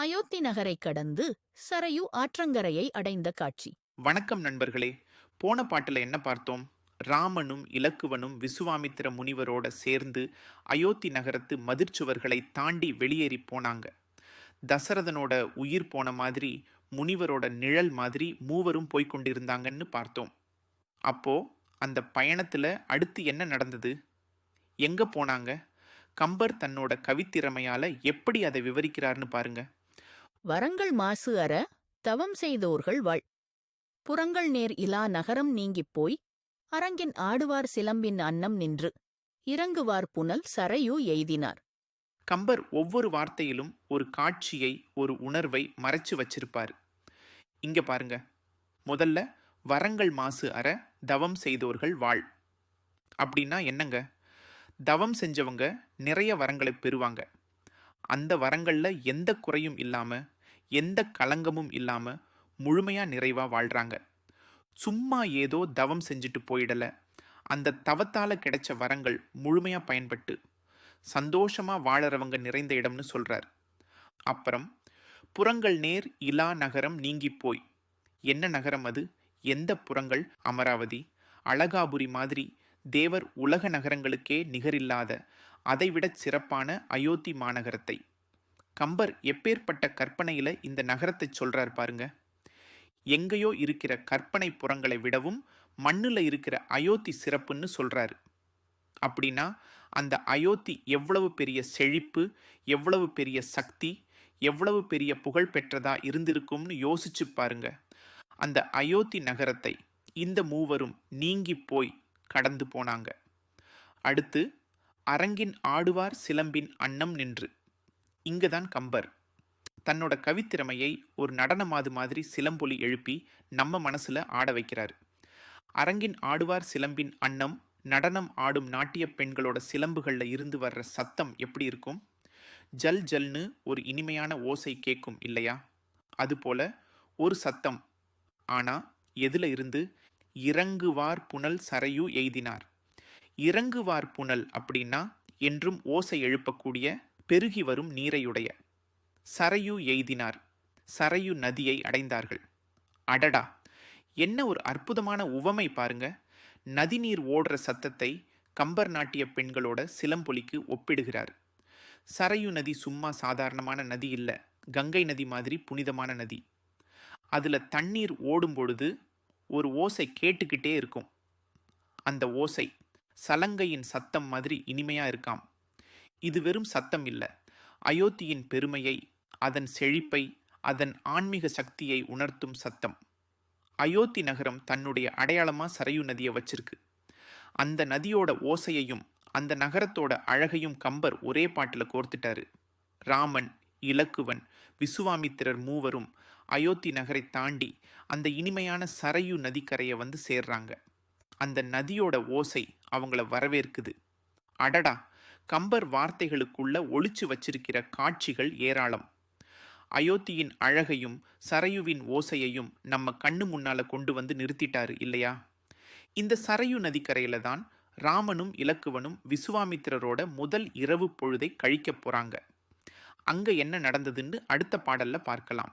அயோத்தி நகரை கடந்து சரையு ஆற்றங்கரையை அடைந்த காட்சி. வணக்கம் நண்பர்களே. போன பாட்டில் என்ன பார்த்தோம்? ராமனும் இலக்குவனும் விசுவாமித்திர முனிவரோட சேர்ந்து அயோத்தி நகரத்து மதிர்ச்சுவர்களை தாண்டி வெளியேறி போனாங்க. தசரதனோட உயிர் போன மாதிரி முனிவரோட நிழல் மாதிரி மூவரும் போய்கொண்டிருந்தாங்கன்னு பார்த்தோம். அப்போ அந்த பயணத்துல அடுத்து என்ன நடந்தது? எங்க போனாங்க? கம்பர் தன்னோட கவித்திறமையால எப்படி அதை விவரிக்கிறார்னு பாருங்க. வரங்கள் மாசு அற தவம் செய்தோர்கள் வாழ். புறங்கள் நேர் இலா நகரம் நீங்கிப் போய் அரங்கின் ஆடுவார் சிலம்பின் அன்னம் நின்று இறங்குவார் புனல் சரையு எய்தினார். கம்பர் ஒவ்வொரு வார்த்தையிலும் ஒரு காட்சியை ஒரு உணர்வை மறைச்சு வச்சிருப்பாரு. இங்க பாருங்க. முதல்ல வரங்கள் மாசு அற தவம் செய்தோர்கள் வாழ். அப்படின்னா என்னங்க? தவம் செஞ்சவங்க நிறைய வரங்களை பெறுவாங்க. அந்த வரங்களில் எந்த குறையும் இல்லாமல் எந்த களங்கமும் இல்லாம முழுமையாக நிறைவாக வாழ்றாங்க. சும்மா ஏதோ தவம் செஞ்சுட்டு போயிடல. அந்த தவத்தால் கிடைச்ச வரங்கள் முழுமையாக பயன்பட்டு சந்தோஷமா வாழறவங்க நிறைந்த இடம்னு சொல்கிறார் அப்புறம் புறங்கள் நேர் இலா நகரம் நீங்கி போய். என்ன நகரம் அது? எந்த புறங்கள்? அமராவதி அழகாபுரி மாதிரி தேவர் உலக நகரங்களுக்கே நிகரில்லாத அதைவிடச் சிறப்பான அயோத்தி மாநகரத்தை. கம்பர் எப்பேற்பட்ட கற்பனையில் இந்த நகரத்தை சொல்கிறார் பாருங்க. எங்கேயோ இருக்கிற கற்பனை புறங்களை விடவும் மண்ணில் இருக்கிற அயோத்தி சிறப்புன்னு சொல்கிறாரு அப்படின்னா அந்த அயோத்தி எவ்வளவு பெரிய செழிப்பு எவ்வளவு பெரிய சக்தி எவ்வளவு பெரிய புகழ் பெற்றதா இருந்திருக்கும்னு யோசிச்சு பாருங்க. அந்த அயோத்தி நகரத்தை இந்த மூவரும் நீங்கி போய் கடந்து போனாங்க. அடுத்து அரங்கின் ஆடுவார் சிலம்பின் அன்னம் நின்று. இங்குதான் கம்பர். தன்னோட கவித்திறமையை ஒரு நடனமாது மாதிரி சிலம்பொலி எழுப்பி நம்ம மனசுல ஆட வைக்கிறார். அரங்கின் ஆடுவார் சிலம்பின் அன்னம் நடனம் ஆடும் நாட்டிய பெண்களோட சிலம்புகளில் இருந்து வர்ற சத்தம் எப்படி இருக்கும்? ஜல் ஜல்னு ஒரு இனிமையான ஓசை கேட்கும் இல்லையா? அதுபோல ஒரு சத்தம். ஆனா எதுல இருந்து? இறங்குவார் புனல் சரையு எய்தினார். இறங்குவார் புனல் அப்படின்னா என்றும் ஓசை எழுப்பக்கூடிய பெருகி வரும் நீரையுடைய. சரையு எய்தினார் சரையு நதியை அடைந்தார்கள். அடடா! என்ன ஒரு அற்புதமான உவமை பாருங்க. நதிநீர் ஓடுற சத்தத்தை கம்பர் நாட்டிய பெண்களோட சிலம்பொலிக்கு ஒப்பிடுகிறார். சரையு நதி சும்மா சாதாரணமான நதி இல்லை கங்கை நதி மாதிரி புனிதமான நதி. அதில் தண்ணீர் ஓடும் பொழுது ஒரு ஓசை கேட்டுக்கிட்டே இருக்கும். அந்த ஓசை சலங்கையின் சத்தம் மாதிரி இனிமையா இருக்காம். இது வெறும் சத்தம் இல்லை. அயோத்தியின் பெருமையை அதன் செழிப்பை அதன் ஆன்மீக சக்தியை உணர்த்தும் சத்தம். அயோத்தி நகரம் தன்னுடைய அடையாளமாக சரையு நதியை வச்சிருக்கு. அந்த நதியோட ஓசையையும் அந்த நகரத்தோட அழகையும் கம்பர் ஒரே பாட்டில் கோர்த்துட்டாரு. ராமன் இலக்குவன் விசுவாமித்திரர் மூவரும் அயோத்தி நகரை தாண்டி அந்த இனிமையான சரையு நதிக்கரையை வந்து சேர்றாங்க. அந்த நதியோட ஓசை அவங்கள வரவேற்குது. அடடா! கம்பர் வார்த்தைகளுக்குள்ள ஒளிச்சு வச்சிருக்கிற காட்சிகள் ஏராளம். அயோத்தியின் அழகையும் சரையுவின் ஓசையையும் நம்ம கண்ணு முன்னால கொண்டு வந்து நிறுத்திட்டாரு இல்லையா? இந்த சரையு நதிக்கரையில தான் ராமனும் இலக்குவனும் விசுவாமித்திரரோட முதல் இரவு பொழுதை கழிக்க போறாங்க. அங்க என்ன நடந்ததுன்னு அடுத்த பாடல்ல பார்க்கலாம்.